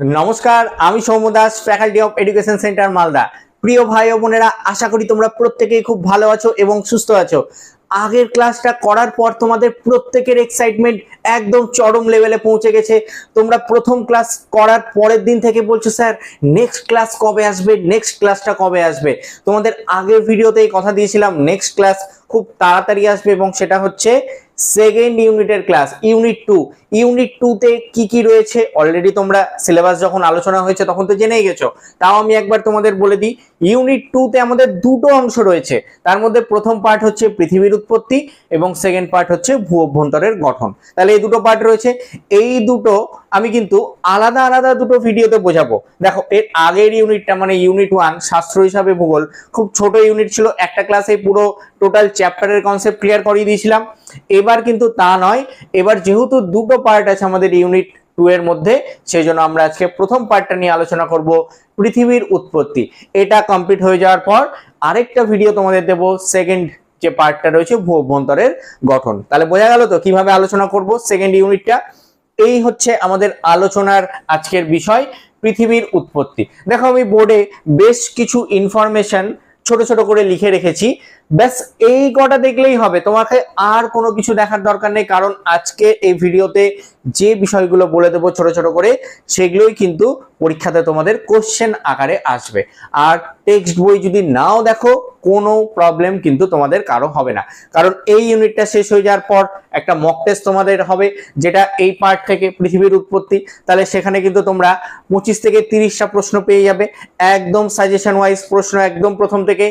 নমস্কার, আমি Soumya Das faculty of education centre Malda. প্রিয় ভাই ও বোনেরা, আশা করি তোমরা প্রত্যেকেই খুব ভালো আছো এবং সুস্থ আছো। আগের ক্লাসটা করার পর তোমাদের প্রত্যেকের এক্সাইটমেন্ট একদম চরম লেভেলে পৌঁছে গেছে। তোমরা প্রথম ক্লাস করার পরের দিন থেকে বলছো, স্যার নেক্সট ক্লাস কবে আসবে? নেক্সট ক্লাসটা কবে আসবে? তোমাদের আগের ভিডিওতেই কথা দিয়েছিলাম নেক্সট ক্লাস খুব তাড়াতাড়ি আসবে এবং সেটা হচ্ছে সেকেন্ড ইউনিটের ক্লাস ইউনিট টু ইউনিট টুতে কি কি রয়েছে? অলরেডি তোমরা সিলেবাস যখন আলোচনা হয়েছে তখন তো জেনেই গেছো। তাও আমি একবার তোমাদের বলে দিই ইউনিট টুতে আমাদের দুটো অংশ রয়েছে। তার মধ্যে প্রথম পার্ট হচ্ছে পৃথিবীর উৎপত্তি এবং সেকেন্ড পার্ট হচ্ছে ভূ অভ্যন্তরের গঠন। তাহলে এই দুটো পার্ট রয়েছে। এই দুটো আমি কিন্তু আলাদা আলাদা দুটো ভিডিওতে বোঝাবো। দেখো, এর আগের ইউনিটটা মানে ইউনিট ওয়ান শাস্ত্র হিসাবে ভূগোল, খুব ছোট ইউনিট ছিল। একটা ক্লাসে পুরো টোটাল চ্যাপ্টারের কনসেপ্ট ক্লিয়ার করিয়ে দিয়েছিলাম। এবার কিন্তু তা নয়। এবার যেহেতু দুটো পার্ট আছে আমাদের ইউনিট টু এর মধ্যে সেই জন্য আমরা আজকে প্রথম পার্টটা নিয়ে আলোচনা করব পৃথিবীর উৎপত্তি। এটা কমপ্লিট হয়ে যাওয়ার পর আরেকটা ভিডিও তোমাদের দেবো সেকেন্ড যে পার্টটা রয়েছে ভূ অভ্যন্তরের গঠন। তাহলে বোঝা গেল তো কীভাবে আলোচনা করব সেকেন্ড ইউনিটটা এই হচ্ছে আমাদের আলোচনার আজকের বিষয়, পৃথিবীর উৎপত্তি। দেখো আমি বোর্ডে বেশ কিছু ইনফরমেশন ছোট ছোট করে লিখে রেখেছি। ব্যাস, এই কটা দেখলেই হবে। তোমাকে আর কোনো কিছু দেখার দরকার নেই, কারণ আজকে এই ভিডিওতে যে বিষয়গুলো বলে দেবো ছোট ছোট করে, সেগুলোই কিন্তু পরীক্ষাতে তোমাদের কোশ্চেন আকারে আসবে। আর টেক্সট বই যদি নাও দেখো, কোনো প্রবলেম কিন্তু তোমাদের কারও হবে না। কারণ এই ইউনিটটা শেষ হয়ে যাওয়ার পর একটা মক টেস্ট তোমাদের হবে, যেটা এই পার্ট থেকে পৃথিবীর উৎপত্তি। তাহলে সেখানে কিন্তু তোমরা পঁচিশ থেকে তিরিশটা প্রশ্ন পেয়ে যাবে। একদম সাজেশন ওয়াইজ প্রশ্ন একদম প্রথম থেকে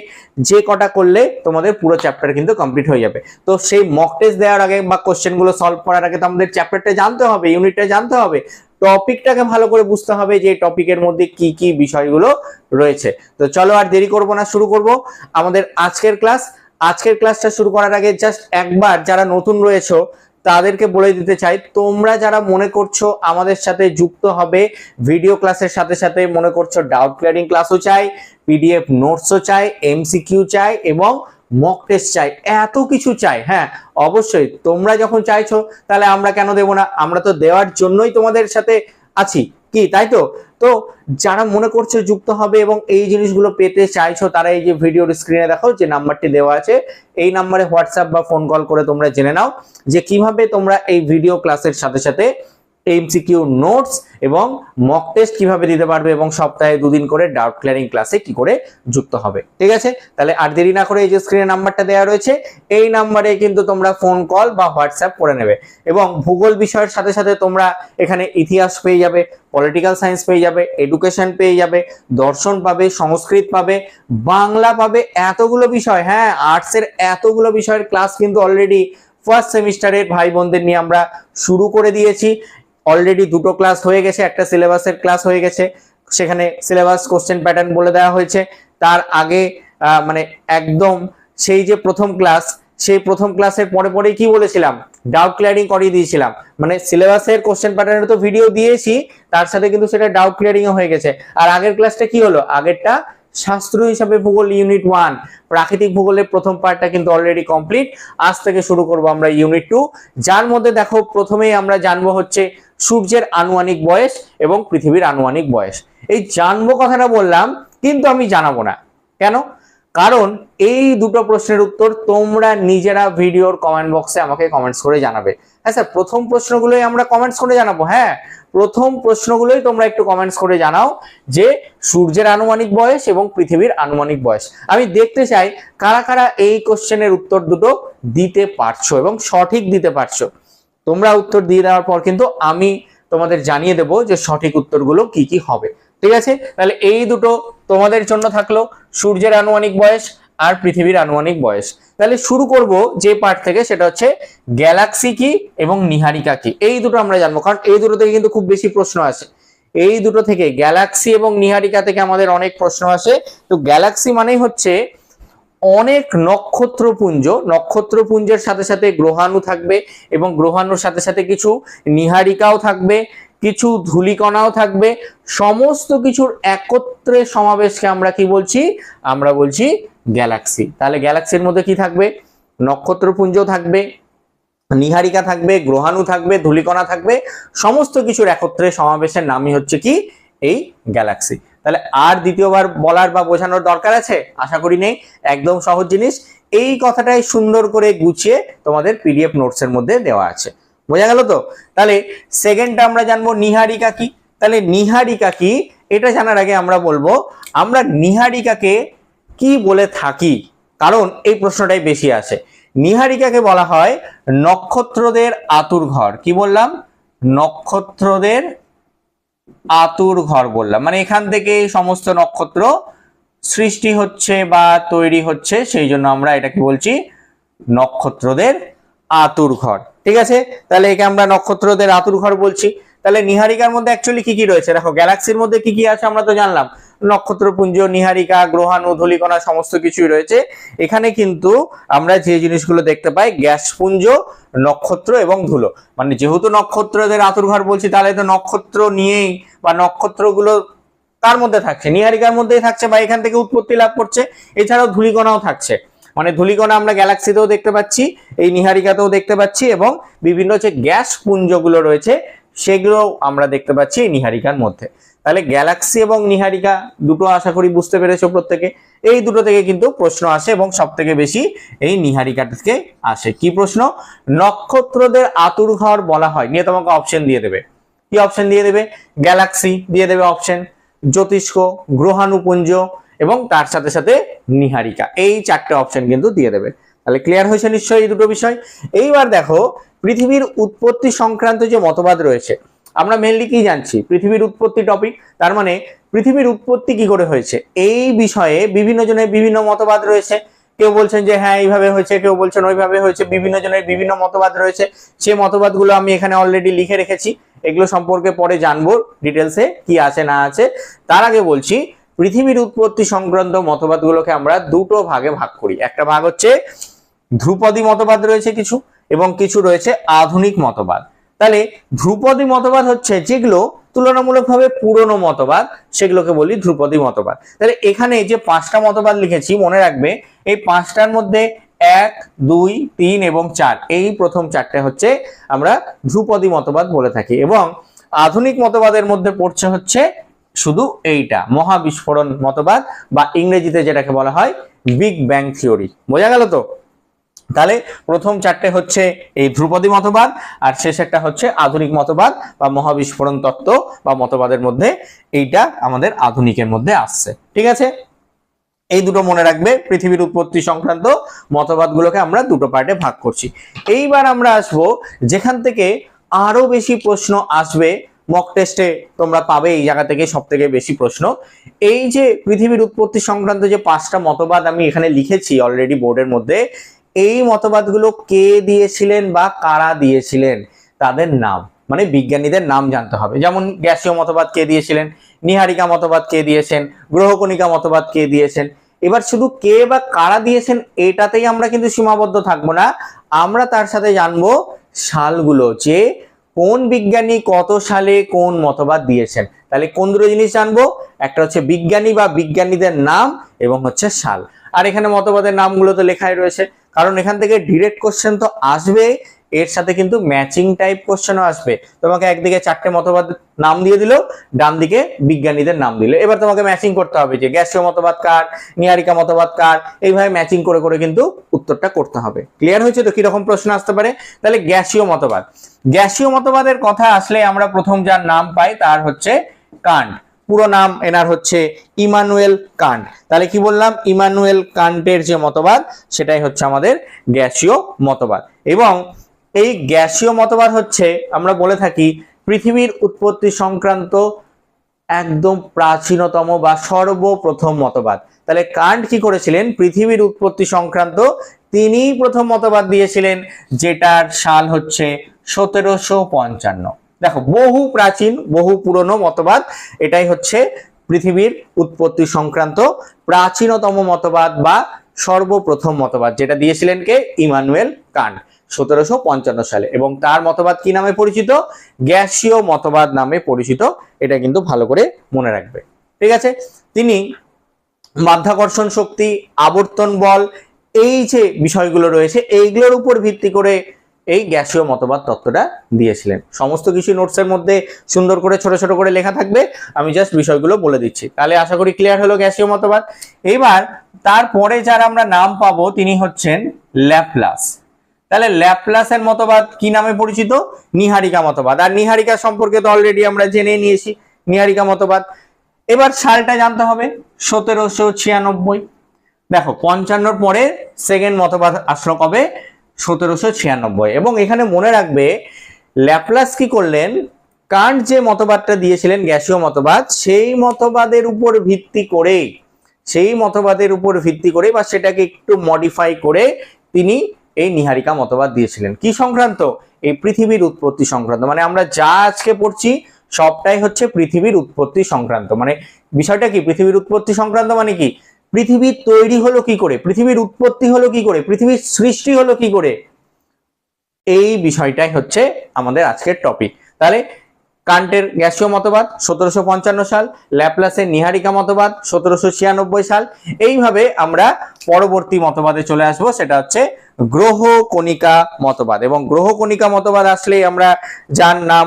যে কটা করলে তোমাদের পুরো চ্যাপ্টার কিন্তু কমপ্লিট হয়ে যাবে। তো সেই মক টেস্ট দেওয়ার আগে বা কোশ্চেনগুলো সলভ করার আগে তো আমাদের চ্যাপ্টারটা জানতে হবে ইউনিটটা জানতে হবে। টপিকটাকে ভালো করে বুঝতে হবে যে টপিকের মধ্যে কি কি বিষয়গুলো রয়েছে। তো চলো আর দেরি করব না, শুরু করব আমাদের আজকের ক্লাস। আজকের ক্লাসটা শুরু করার আগে জাস্ট একবার যারা নতুন রয়েছো, তাদেরকে বলে দিতে চাই, তোমরা যারা মনে করছ আমাদের সাথে যুক্ত হবে ভিডিও ক্লাসের সাথে সাথে মনে করছ ডাউট ক্লিয়ারিং ক্লাসও চাই পিডিএফ নোটসও চাই এমসিকিউ চাই এবং মক টেস্ট চাই, এত কিছু চাই হ্যাঁ অবশ্যই, তোমরা যখন চাইছো, তাহলে আমরা কেন দেব না? আমরা তো দেওয়ার জন্যই তোমাদের সাথে আছি, কি, তাই তো? তো যারা মনে করছে যুক্ত হবে এবং এই জিনিসগুলো পেতে চাইছো, তারা এই যে ভিডিওর স্ক্রিনে দেখো যে নাম্বারটি দেওয়া আছে, এই নাম্বারে হোয়াটসঅ্যাপ বা ফোন কল করে তোমরা জেনে নাও যে কীভাবে তোমরা এই ভিডিও ক্লাসের সাথে সাথে এমসিকিউ নোটস এবং মক টেস্ট কীভাবে দিতে পারবে এবং সপ্তাহে দুদিন করে ডাউট ক্লিয়ারিং ক্লাসে কি করে যুক্ত হবে। ঠিক আছে? তাহলে আর দেরি না করে এই যে স্ক্রিনে নাম্বারটা দেওয়া রয়েছে, এই নাম্বারে কিন্তু তোমরা ফোন কল বা হোয়াটসঅ্যাপ করে নেবে এবং ভূগোল বিষয়ের সাথে সাথে তোমরা এখানে ইতিহাস পেয়ে যাবে পলিটিক্যাল সায়েন্স পেয়ে যাবে এডুকেশন পেয়ে যাবে, দর্শন পাবে, সংস্কৃত পাবে, বাংলা পাবে, এতগুলো বিষয় হ্যাঁ আর্টসের এতগুলো বিষয়ের ক্লাস কিন্তু অলরেডি ফার্স্ট সেমিস্টারের ভাই বোনদের নিয়ে আমরা শুরু করে দিয়েছি। অলরেডি দুটো ক্লাস হয়ে গেছে, একটা সিলেবাসের ক্লাস হয়ে গেছে। সেখানে সিলেবাস কোশ্চেন প্যাটার্ন বলে দেওয়া হয়েছে। তার আগে মানে একদম সেই যে প্রথম ক্লাস সেই প্রথম ক্লাসের পরে পরেই কি বলেছিলাম? ডাউট ক্লিয়ারিং করিয়ে দিয়েছিলাম। মানে সিলেবাসের কোশ্চেন প্যাটার্নের তো ভিডিও দিয়েছি, তার সাথে কিন্তু সেটা ডাউট ক্লিয়ারিং হয়ে গেছে। আর আগের ক্লাসটা কি হলো? আগেরটা শাস্ত্র হিসাবে ভূগোল ইউনিট ওয়ান প্রাকৃতিক ভূগোলের প্রথম পার্টটা কিন্তু অলরেডি কমপ্লিট আজ থেকে শুরু করব আমরা ইউনিট টু যার মধ্যে দেখো, প্রথমেই আমরা জানব হচ্ছে সূর্যের আনুমানিক বয়স এবং পৃথিবীর আনুমানিক বয়স। এই জানব কথাটা বললাম, কিন্তু আমি জানাব না। কেন? কারণ এই দুটো প্রশ্নের উত্তর তোমরা নিজেরা ভিডিওর কমেন্ট বক্সে আমাকে কমেন্টস করে জানাবে। হ্যাঁ স্যার প্রথম প্রশ্নগুলোই আমরা কমেন্টস করে জানাব। হ্যাঁ প্রথম প্রশ্নগুলোই তোমরা একটু কমেন্টস করে জানাও যে সূর্যের আনুমানিক বয়স এবং পৃথিবীর আনুমানিক বয়স। আমি দেখতে চাই কারা কারা এই কোশ্চেনের উত্তর দুটো দিতে পারছ এবং সঠিক দিতে পারছ। তোমরা উত্তর দিয়ে দেওয়ার পর কিন্তু আমি তোমাদের জানিয়ে দেবো যে সঠিক উত্তরগুলো কি কি হবে। ঠিক আছে? তাহলে এই দুটো তোমাদের জন্য থাকল সূর্যের আনুমানিক বয়স আর পৃথিবীর আনুমানিক বয়স। তাহলে শুরু করব যে পার্ট থেকে, সেটা হচ্ছে গ্যালাক্সি কি এবং নিহারিকা কি। এই দুটো আমরা জানব, কারণ এই দুটো থেকে কিন্তু খুব বেশি প্রশ্ন আসে। এই দুটো থেকে গ্যালাক্সি এবং নিহারিকা থেকে আমাদের অনেক প্রশ্ন আসে। তো গ্যালাক্সি মানেই হচ্ছে অনেক নক্ষত্রপুঞ্জ, নক্ষত্রপুঞ্জের সাথে সাথে গ্রহাণু থাকবে এবং গ্রহাণুর সাথে সাথে কিছু নিহারিকাও থাকবে, কিছু ধুলিকণাও থাকবে। সমস্ত কিছুর একত্রে সমাবেশকে আমরা কি বলছি? আমরা বলছি গ্যালাক্সি। তাহলে গ্যালাক্সির মধ্যে কি থাকবে? নক্ষত্রপুঞ্জ থাকবে, নিহারিকা থাকবে, গ্রহাণু থাকবে, ধূলিকণা থাকবে। সমস্ত কিছুর একত্রে সমাবেশের নামই হচ্ছে কি? এই গ্যালাক্সি। তাহলে আর দ্বিতীয়বার বলার বা বোঝানোর দরকার আছে? আশা করি নেই। একদম সহজ জিনিস। এই কথাটাই সুন্দর করে গুছিয়ে তোমাদের পিডিএফ নোটস এর মধ্যে দেওয়া আছে। বোঝা গেল তো? তাহলে সেকেন্ডটা আমরা জানব নিহারিকা কি? তাহলে নিহারিকা কি? এটা জানার আগে আমরা বলব, আমরা নিহারিকাকে কি বলে থাকি? কারণ এই প্রশ্নটাই বেশি আসে নিহারিকাকে বলা হয় নক্ষত্রদের আতুর ঘর। কি বললাম? নক্ষত্রদের আতুর ঘর বললাম। মানে এখান থেকে সমস্ত নক্ষত্র সৃষ্টি হচ্ছে বা তৈরি হচ্ছে, সেই জন্য আমরা এটাকে বলছি নক্ষত্রদের আতুর ঘর। ঠিক আছে? তাহলে একে আমরা নক্ষত্রদের আতুর ঘর বলছি। তাহলে নিহারিকার মধ্যে অ্যাকচুয়ালি কি কি রয়েছে? দেখো গ্যালাক্সির মধ্যে কি কি আছে আমরা তো জানলাম। নক্ষত্রপুঞ্জ, নিহারিকা, গ্রহাণু, ধূলিকণা সমস্ত কিছুই রয়েছে। এখানে কিন্তু আমরা যে জিনিসগুলো দেখতে পাই, গ্যাসপুঞ্জ, নক্ষত্র এবং ধুলো। মানে যেহেতু নক্ষত্রদের আতুর ঘর বলছি, তাহলে তো নক্ষত্র নিয়েই বা নক্ষত্রগুলো তার মধ্যে থাকছে? নিহারিকার মধ্যেই থাকছে বা এখান থেকে উৎপত্তি লাভ করছে। এছাড়াও ধূলিকণাও থাকছে। মানে ধূলিকণা আমরা গ্যালাক্সিতেও দেখতে পাচ্ছি, এই নিহারিকাতেও দেখতে পাচ্ছি এবং বিভিন্ন যে গ্যাস পুঞ্জগুলো রয়েছে সেগুলো আমরা দেখতে পাচ্ছি এই নিহারিকার মধ্যে। তাহলে গ্যালাক্সি এবং নিহারিকা দুটো আশা করি বুঝতে পেরেছ প্রত্যেকে। এই দুটো থেকে কিন্তু প্রশ্ন আসে এবং সব থেকে বেশি এই নিহারিকা থেকে আসে। কি প্রশ্ন? নক্ষত্রদের আতুর ঘর বলা হয়। নিয়ে তোমাকে অপশন দিয়ে দেবে। কি অপশন দিয়ে দেবে? গ্যালাক্সি দিয়ে দেবে অপশন জ্যোতিষ্ক গ্রহাণুপুঞ্জ এবং তার সাথে সাথে নিহারিকা। এই চারটে অপশন কিন্তু দিয়ে দেবে। তাহলে ক্লিয়ার হয়েছে নিশ্চয়ই এই দুটো বিষয়? এইবার দেখো, পৃথিবীর উৎপত্তি সংক্রান্ত যে মতবাদ রয়েছে আমরা মেনলি কি জানছি? পৃথিবীর উৎপত্তি টপিক তার মানে পৃথিবীর উৎপত্তি কি করে হয়েছে? এই বিষয়ে বিভিন্ন জনের বিভিন্ন মতবাদ রয়েছে। কেউ বলছেন যে হ্যাঁ এইভাবে হয়েছে, কেউ বলছেন ওইভাবে হয়েছে, বিভিন্ন জনের বিভিন্ন মতবাদ রয়েছে। সেই মতবাদগুলো আমি এখানে অলরেডি লিখে রেখেছি। এগুলো সম্পর্কে পরে জানব ডিটেলসে কি আছে, না আছে। তার আগে বলছি, পৃথিবীর উৎপত্তি সংক্রান্ত মতবাদগুলোকে আমরা দুটো ভাগে ভাগ করি। একটা ভাগ হচ্ছে ধ্রুপদী মতবাদ রয়েছে কিছু, এবং কিছু রয়েছে আধুনিক মতবাদ। তাহলে ধ্রুপদী মতবাদ হচ্ছে যেগুলো তুলনামূলকভাবে পুরনো মতবাদ, সেগুলোকে বলি ধ্রুপদী মতবাদ। তাহলে এখানে যে পাঁচটা মতবাদ লিখেছি, মনে রাখবে এই পাঁচটার মধ্যে এক, দুই, তিন এবং চার, এই প্রথম চারটে হচ্ছে আমরা ধ্রুপদী মতবাদ বলে থাকি এবং আধুনিক মতবাদের মধ্যে পড়ছে হচ্ছে শুধু এইটা, মহাবিস্ফোরণ মতবাদ বা ইংরেজিতে যেটাকে বলা হয় বিগ ব্যাং থিওরি বোঝা গেল তো? তাহলে প্রথম চারটে হচ্ছে এই ধ্রুপদী মতবাদ, আর শেষ একটা হচ্ছে আধুনিক মতবাদ বা মহাবিস্ফোরণ তত্ত্ব বা মতবাদের মধ্যে এইটা আমাদের আধুনিকের মধ্যে আসছে। ঠিক আছে? এই দুটো মনে রাখবে, পৃথিবীর উৎপত্তি সংক্রান্ত মতবাদগুলোকে আমরা দুটো পার্টে ভাগ করছি। এইবার আমরা আসব, যেখান থেকে আরও বেশি প্রশ্ন আসবে। মক টেস্টে তোমরা পাবে এই জায়গা থেকে সব থেকে বেশি প্রশ্ন। এই যে পৃথিবীর উৎপত্তি সংক্রান্ত যে পাঁচটা মতবাদ আমি এখানে লিখেছি অলরেডি বোর্ডের মধ্যে এই মতবাদগুলো কে দিয়েছিলেন বা কারা দিয়েছিলেন? তাদের নাম। মানে বিজ্ঞানীদের নাম জানতে হবে। যেমন গ্যাসীয় মতবাদ কে দিয়েছিলেন? নিহারিকা মতবাদ কে দিয়েছেন? গ্রহকণিকা মতবাদ কে দিয়েছেন? এবার শুধু কে বা কারা দিয়েছেন, এটাতেই আমরা কিন্তু সীমাবদ্ধ থাকব না। আমরা তার সাথে জানব সালগুলো যে কোন বিজ্ঞানী কত সালে কোন মতবাদ দিয়েছেন। তাহলে কোন দুটো জিনিস জানব? একটা হচ্ছে বিজ্ঞানী বা বিজ্ঞানীদের নাম এবং হচ্ছে সাল। আর এখানে মতবাদের নামগুলো তো লেখাই রয়েছে। কারণ এখান থেকে ডিরেক্ট কোশ্চেন তো আসবে, এর সাথে কিন্তু ম্যাচিং টাইপ কোশ্চেনও আসবে। তোমাকে একদিকে চারটে মতবাদ নাম দিয়ে দিল ডান দিকে বিজ্ঞানীদের নাম দিল। এবার তোমাকে ম্যাচিং করতে হবে যে গ্যাসীয় মতবাদ কার, নিয়ারিকা মতবাদ কার, এইভাবে ম্যাচিং করে করে কিন্তু উত্তরটা করতে হবে। ক্লিয়ার হয়েছে তো কীরকম প্রশ্ন আসতে পারে? তাহলে গ্যাসীয় মতবাদ। গ্যাসীয় মতবাদের কথা আসলে আমরা প্রথম যার নাম পাই, তার হচ্ছে কান্ট। পুরো নাম এনার হচ্ছে ইমানুয়েল কান্ট। তাহলে কি বললাম? ইমানুয়েল কান্টের যে মতবাদ, সেটাই হচ্ছে আমাদের গ্যাসীয় মতবাদ। এবং এই গ্যাসীয় মতবাদ হচ্ছে, আমরা বলে থাকি, পৃথিবীর উৎপত্তি সংক্রান্ত একদম প্রাচীনতম বা সর্বপ্রথম মতবাদ। তাহলে কান্ট কি করেছিলেন? পৃথিবীর উৎপত্তি সংক্রান্ত তিনিই প্রথম মতবাদ দিয়েছিলেন, যেটার সাল হচ্ছে সতেরোশো পঞ্চান্ন। দেখো, বহু প্রাচীন, বহু পুরনো মতবাদ, এটাই হচ্ছে পৃথিবীর উৎপত্তি সংক্রান্ত প্রাচীনতম মতবাদ বা সর্বপ্রথম মতবাদ, যেটা দিয়েছিলেন কে? ইমানুয়েল কান্ট সতেরোশো পঞ্চান্ন সালে। এবং তার মতবাদ কি নামে পরিচিত? গ্যাসীয় মতবাদ নামে পরিচিত, এটা কিন্তু ভালো করে মনে রাখবে। ঠিক আছে? তিনি মাধ্যাকর্ষণ শক্তি, আবর্তন বল, এই যে বিষয়গুলো রয়েছে, এইগুলোর উপর ভিত্তি করে এই গ্যাসীয় মতবাদ তত্ত্বটা দিয়েছিলেন। সমস্ত কিছু নোটসের মধ্যে সুন্দর করে, ছোট ছোট করে লেখা থাকবে। আমি জাস্ট বিষয়গুলো বলে দিচ্ছি। তাহলে আশা করি ক্লিয়ার হলো গ্যাসীয় মতবাদ। এবার তারপরে যার আমরা নাম পাবো, তিনি হচ্ছেন ল্যাপ্লাস। তাহলে ল্যাপ্লাসের মতবাদ কি নামে পরিচিত? নিহারিকা মতবাদ। আর নিহারিকা সম্পর্কে তো অলরেডি আমরা জেনে নিয়েছি। নিহারিকা মতবাদ। এবার সালটা জানতে হবে, সতেরোশো ছিয়ানব্বই। দেখো, পঞ্চান্নর পরে সেকেন্ড মতবাদ আসলো কবে? সতেরোশো ছিয়ানব্বই। এবং এখানে মনে রাখবে ল্যাপ্লাস কি করলেন? কান্ট যে মতবাদটা দিয়েছিলেন, গ্যাসীয় মতবাদ, সেই মতবাদের উপর ভিত্তি করে সেই মতবাদের উপর ভিত্তি করে বা সেটাকে একটু মডিফাই করে তিনি এই নিহারিকা মতবাদ দিয়েছিলেন। কি সংক্রান্ত? এই পৃথিবীর উৎপত্তি সংক্রান্ত। মানে আমরা যা আজকে পড়ছি, সবটাই হচ্ছে পৃথিবীর উৎপত্তি সংক্রান্ত। মানে বিষয়টা কি? পৃথিবীর উৎপত্তি সংক্রান্ত মানে কি? পৃথিবীর তৈরি হলো কি করে? পৃথিবীর উৎপত্তি হলো কি করে? পৃথিবীর সৃষ্টি হলো কি করে? এই বিষয়টাই হচ্ছে আমাদের আজকের টপিক তাহলে কান্টের গ্যাসীয় মতবাদ সতেরোশো পঞ্চান্ন সাল, ল্যাপ্লাসের নিহারিকা মতবাদ সতেরোশো ছিয়ানব্বই সাল। এইভাবে আমরা পরবর্তী মতবাদে চলে আসব, সেটা হচ্ছে গ্রহ কণিকা মতবাদ। এবং গ্রহ কণিকা মতবাদ আসলেই আমরা যার নাম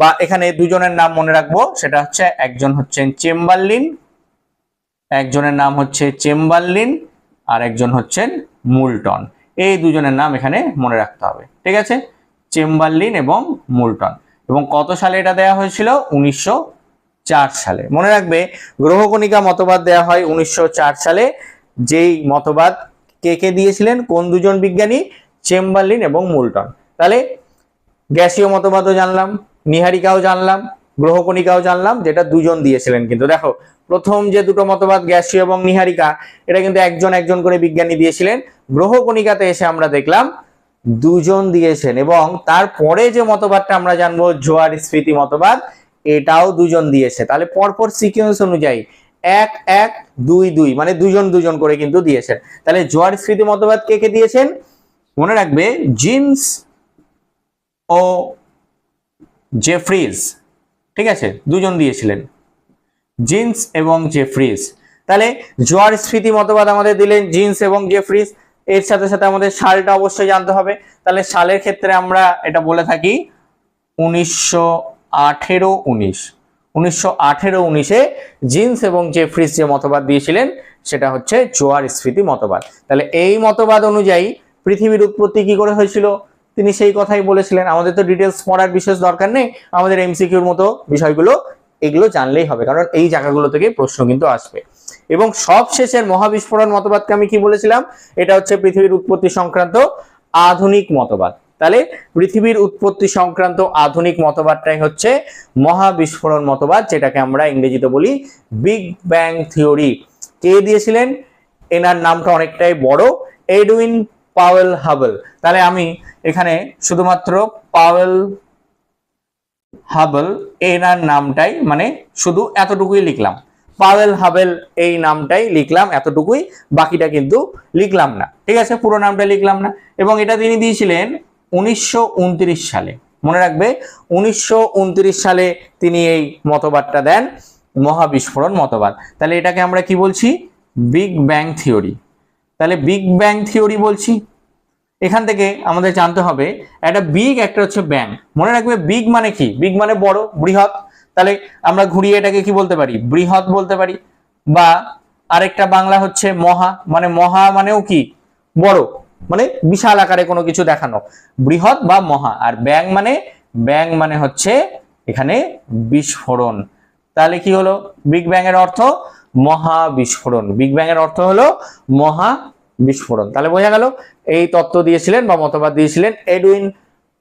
বা এখানে দুজনের নাম মনে রাখব, সেটা হচ্ছে একজন হচ্ছেন চেম্বারলিন একজনের নাম হচ্ছে চেম্বারলিন আর একজন হচ্ছেন মুলটন। এই দুজনের নাম এখানে মনে রাখতে হবে, ঠিক আছে? চেম্বারলিন এবং মুলটন। এবং কত সালে এটা দেওয়া হয়েছিল? উনিশশো চার সালে। মনে রাখবে, গ্রহকণিকা মতবাদ দেওয়া হয় উনিশশো চার সালে। যেই মতবাদ কে কে দিয়েছিলেন? কোন দুজন বিজ্ঞানী? চেম্বারলিন এবং মুলটন। তাহলে গ্যাসীয় মতবাদও জানলাম, নিহারিকাও জানলাম গ্রহকণিকাও জানলাম, যেটা দুজন দিয়েছিলেন কিন্তু। দেখো, প্রথম যে দুটো মতবাদ, গ্যাসীয় এবং নিহারিকা, এটা কিন্তু একজন একজন করে বিজ্ঞানী দিয়েছিলেন। গ্রহকণিকাতে এসে আমরা দেখলাম দুজন দিয়েছেন এবং তারপরে যে মতবাদটা আমরা জানব, জোয়ার স্মৃতি মতবাদ, এটাও দুজন দিয়েছে। তাহলে পরপর সিকোয়েন্স অনুযায়ী এক এক, দুই দুই মানে দুজন দুজন করে কিন্তু দিয়েছেন। তাহলে জোয়ার স্মৃতি মতবাদ কে কে দিয়েছেন? মনে রাখবে জিন্স ও জেফ্রিজ ঠিক আছে? দুজন দিয়েছিলেন। জিন্স এবং জেফ্রিজ তাহলে জোয়ার স্মৃতি মতবাদ আমাদের দিলেন জিন্স এবং জেফ্রিজ এর সাথে সাথে আমাদের সালটা অবশ্যই জানতে হবে। তাহলে সালের ক্ষেত্রে আমরা এটা বলে থাকি, উনিশশো আঠেরো উনিশ। উনিশশো আঠেরো উনিশে জিন্স এবং জেফ্রিস যে মতবাদ দিয়েছিলেন, সেটা হচ্ছে জোয়ার স্মৃতি মতবাদ। তাহলে এই মতবাদ অনুযায়ী পৃথিবীর উৎপত্তি কি করে হয়েছিল? তিনি সেই কথাই বলেছিলেন, আমাদের তো ডিটেলস পড়ার বিশেষ দরকার নেই, আমাদের এমসিকিউর মতো বিষয়গুলো, এগুলো জানলেই হবে, কারণ এই জায়গাগুলো থেকে প্রশ্ন কিন্তু আসবে। এবং সব শেষের মহাবিস্ফোরণ মতবাদকে আমি কি বলেছিলাম? এটা হচ্ছে পৃথিবীর উৎপত্তি সংক্রান্ত আধুনিক মতবাদ। তাহলে পৃথিবীর উৎপত্তি সংক্রান্ত আধুনিক মতবাদটাই হচ্ছে মহাবিস্ফোরণ মতবাদ, যেটাকে আমরা ইংরেজিতে বলি বিগ ব্যাং থিওরি। কে দিয়েছিলেন? এনার নামটা অনেকটাই বড় এডউইন পাওয়েল হাবল। তাহলে আমি এখানে শুধুমাত্র পাওয়েল হাবল এনার নামটাই মানে শুধু এতটুকুই লিখলাম। পাওয়েল হাবেল, এই নামটাই লিখলাম, এতটুকুই, বাকিটা কিন্তু লিখলাম না। ঠিক আছে? পুরো নামটা লিখলাম না। এবং এটা তিনি দিয়েছিলেন উনিশশো উনত্রিশ সালে। মনে রাখবে, উনিশশো উনত্রিশ সালে তিনি এই মতবাদটা দেন, মহাবিস্ফোরণ মতবাদ। তাহলে এটাকে আমরা কি বলছি? Big bang theory. তাহলে বিগ ব্যাং থিওরি বলছি। এখান থেকে আমাদের জানতে হবে, একটা বিগ একটা হচ্ছে ব্যাং মনে রাখবে বিগ মানে কি? বিগ মানে বড়, বৃহৎ। তাহলে আমরা ঘুরিয়ে এটাকে কি বলতে পারি? বৃহৎ বলতে পারি। বা আরেকটা বাংলা হচ্ছে মহা। মানে মহা মানেও কি? বড়। মানে বিশাল আকারে কোনো কিছু দেখানো। বৃহৎ বা মহা। আর ব্যাং মানে ব্যাং মানে হচ্ছে এখানে বিস্ফোরণ। তাহলে কি হলো? বিগ ব্যাং এর অর্থ মহা বিস্ফোরণ। বিগ ব্যাং এর অর্থ হলো মহা বিস্ফোরণ। তাহলে বোঝা গেল এই তত্ত্ব দিয়েছিলেন বা মতবাদ দিয়েছিলেন এডুইন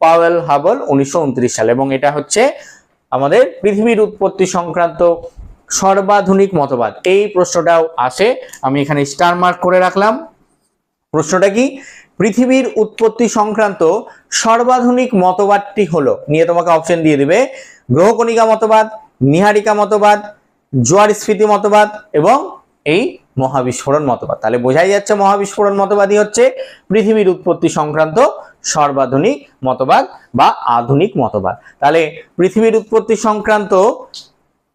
পাওয়েল হাবল উনিশশো সালে এবং এটা হচ্ছে আমাদের পৃথিবীর উৎপত্তি সংক্রান্ত সর্বাধুনিক মতবাদ। এই প্রশ্নটাও আসে আমি এখানে স্টার মার্ক করে রাখলাম। প্রশ্নটা কি? পৃথিবীর উৎপত্তি সংক্রান্ত সর্বাধুনিক মতবাদটি হলো, নিয়ে তোমাকে অপশন দিয়ে দিবে, গ্রহকণিকা মতবাদ, নিহারিকা মতবাদ, জোয়ার স্ফীতি মতবাদ এবং এই মহাবিস্ফোরণ মতবাদ। তাহলে বোঝাই যাচ্ছে মহাবিস্ফোরণ মতবাদই হচ্ছে পৃথিবীর উৎপত্তি সংক্রান্ত সর্বাধুনিক মতবাদ বা আধুনিক মতবাদ। তাহলে পৃথিবীর উৎপত্তি সংক্রান্ত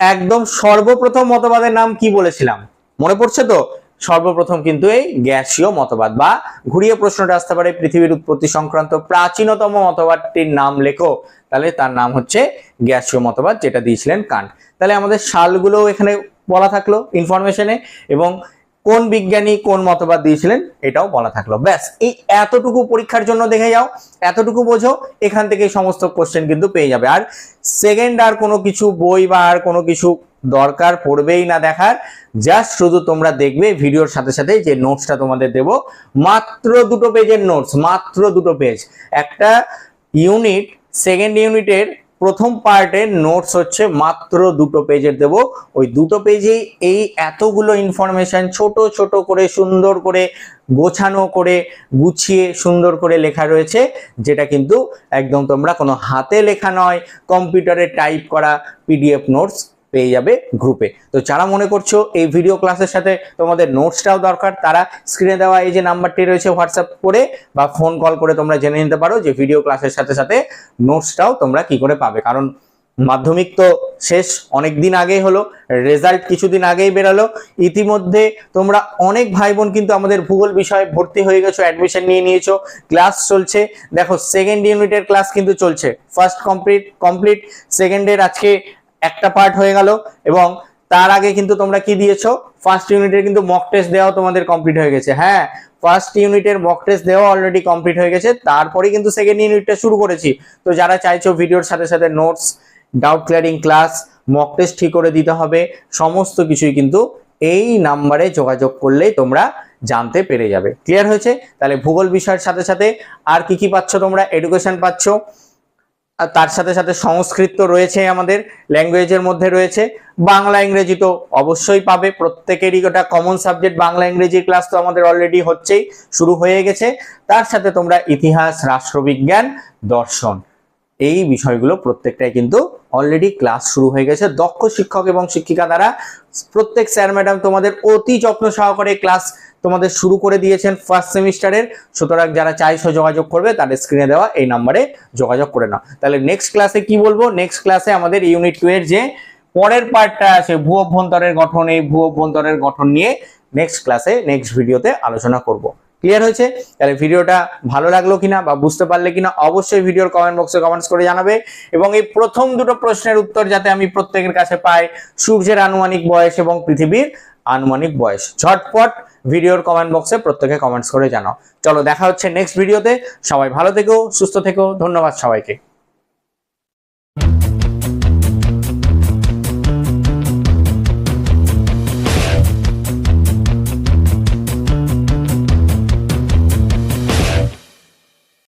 একদম সর্বপ্রথম মতবাদের নাম কি বলেছিলাম? মনে পড়ছে তো? সর্বপ্রথম কিন্তু এই গ্যাসীয় মতবাদ বা ঘুরিয়ে প্রশ্নটা আসতে পারে, পৃথিবীর উৎপত্তি সংক্রান্ত প্রাচীনতম মতবাদটির নাম লেখো। তাহলে তার নাম হচ্ছে গ্যাসীয় মতবাদ যেটা দিয়েছিলেন কান্ট। তাহলে আমাদের সালগুলো এখানে বলা থাকল ইনফরমেশনে এবং কোন বিজ্ঞানী কোন মতবাদ দিয়েছিলেন এটাও বলা থাকল। ব্যাস, এই এতটুকু পরীক্ষার জন্য দেখে যাও, এতটুকু বোঝো, এখান থেকে সমস্ত কোশ্চেন কিন্তু পেয়ে যাবে। আর সেকেন্ড আর কোনো কিছু বই বা আর কোনো কিছু দরকার পড়বেই না দেখার জাস্ট শুধু তোমরা দেখবে, ভিডিওর সাথে সাথে যে নোটসটা তোমাদের দেব, মাত্র দুটো পেজের নোটস মাত্র দুটো পেজ একটা ইউনিট সেকেন্ড ইউনিটের প্রথম পার্টের নোটস হচ্ছে মাত্র দুটো পেজের দেব। ওই দুটো পেজেই এই এতগুলো ইনফরমেশন ছোট ছোট করে, সুন্দর করে, গোছানো করে, গুছিয়ে, সুন্দর করে লেখা রয়েছে, যেটা কিন্তু একদম তোমরা কোনো হাতে লেখা নয় কম্পিউটারে টাইপ করা পিডিএফ নোটস পেয়ে যাবে গ্রুপে তো যারা মনে করছ এই ভিডিও ক্লাসের সাথে তোমাদের নোটসটাও দরকার, তারা স্ক্রিনে দেওয়া এই যে নাম্বারটি রয়েছে হোয়াটসঅ্যাপ করে বা ফোন কল করে তোমরা জেনে নিতে পারো যে ভিডিও ক্লাসের সাথে সাথে নোটসটাও তোমরা কি করে পাবে। কারণ মাধ্যমিক তো শেষ, অনেক দিন আগেই হলো রেজাল্ট কিছুদিন আগেই বেরালো। ইতিমধ্যে তোমরা অনেক ভাই বোন কিন্তু আমাদের ভূগোল বিষয়ে ভর্তি হয়ে গেছো অ্যাডমিশন নিয়ে নিয়েছো ক্লাস চলছে। দেখো সেকেন্ড ইউনিটের ক্লাস কিন্তু চলছে। ফার্স্ট কমপ্লিট কমপ্লিট সেকেন্ডের আজকে একটা পার্ট হয়ে গেল এবং তার আগে কিন্তু তোমরা কি দিয়েছ? ফার্স্ট ইউনিটের কিন্তু মক টেস্ট দেওয়াও তোমাদের কমপ্লিট হয়ে গেছে। হ্যাঁ ফার্স্ট ইউনিটের মক টেস্ট দেওয়া অলরেডি কমপ্লিট হয়ে গেছে। তারপরে কিন্তু সেকেন্ড ইউনিটটা শুরু করেছি। তো যারা চাইছো ভিডিওর সাথে সাথে notes doubt clearing class mock test ঠিক করে দিতে হবে, সমস্ত কিছুই কিন্তু এই নাম্বারে যোগাযোগ করলেই তোমরা জানতে পেরে যাবে। ক্লিয়ার হয়েছে? তাহলে ভূগোল বিষয়ের সাথে সাথে আর কি কি পাচ্ছ তোমরা? এডুকেশন পাচ্ছ আর তার সাথে সাথে সংস্কৃত তো রয়েছে আমাদের, ল্যাঙ্গুয়েজের মধ্যে রয়েছে। বাংলা, ইংরেজি তো অবশ্যই পাবে, প্রত্যেকেরই ওটা কমন সাবজেক্ট বাংলা ইংরেজি ক্লাস তো আমাদের অলরেডি হচ্ছেই, শুরু হয়ে গেছে। তার সাথে তোমরা ইতিহাস, রাষ্ট্রবিজ্ঞান, দর্শন, এই বিষয়গুলো প্রত্যেকটাই কিন্তু অলরেডি ক্লাস শুরু হয়ে গেছে। দক্ষ শিক্ষক এবং শিক্ষিকা দ্বারা প্রত্যেক স্যার ম্যাডাম তোমাদের অতি যত্ন সহকারে ক্লাস তোমাদের শুরু করে দিয়েছেন ফার্স্ট সেমিস্টারের। সুতরাং যারা চাইছো যোগাযোগ করবে, তাদের স্ক্রিনে দেওয়া এই নাম্বারে যোগাযোগ করে নাও। তাহলে নেক্সট ক্লাসে কি বলব? নেক্সট ক্লাসে আমাদের ইউনিট টু এর যে পরের পার্টটা আছে, ভূ অভ্যন্তরের গঠন, এই ভূ অভ্যন্তরের গঠন নিয়ে নেক্সট ক্লাসে নেক্সট ভিডিওতে আলোচনা করব। ক্লিয়ার হয়েছে? তাহলে ভিডিওটা ভালো লাগল কিনা বা বুঝতে পারলে কিনা, অবশ্যই ভিডিওর কমেন্ট বক্সে কমেন্টস করে জানাবে। এবং এই প্রথম দুটো প্রশ্নের উত্তর যাতে আমি প্রত্যেকের কাছে পাই, সূর্যের আনুমানিক বয়স এবং পৃথিবীর আনুমানিক বয়স। ঝটপট ভিডিওর কমেন্ট বক্সে প্রত্যেকে কমেন্টস করে জানাও। চলো, দেখা হচ্ছে নেক্সট ভিডিওতে সবাই ভালো থেকো, সুস্থ থেকো। ধন্যবাদ সবাইকে।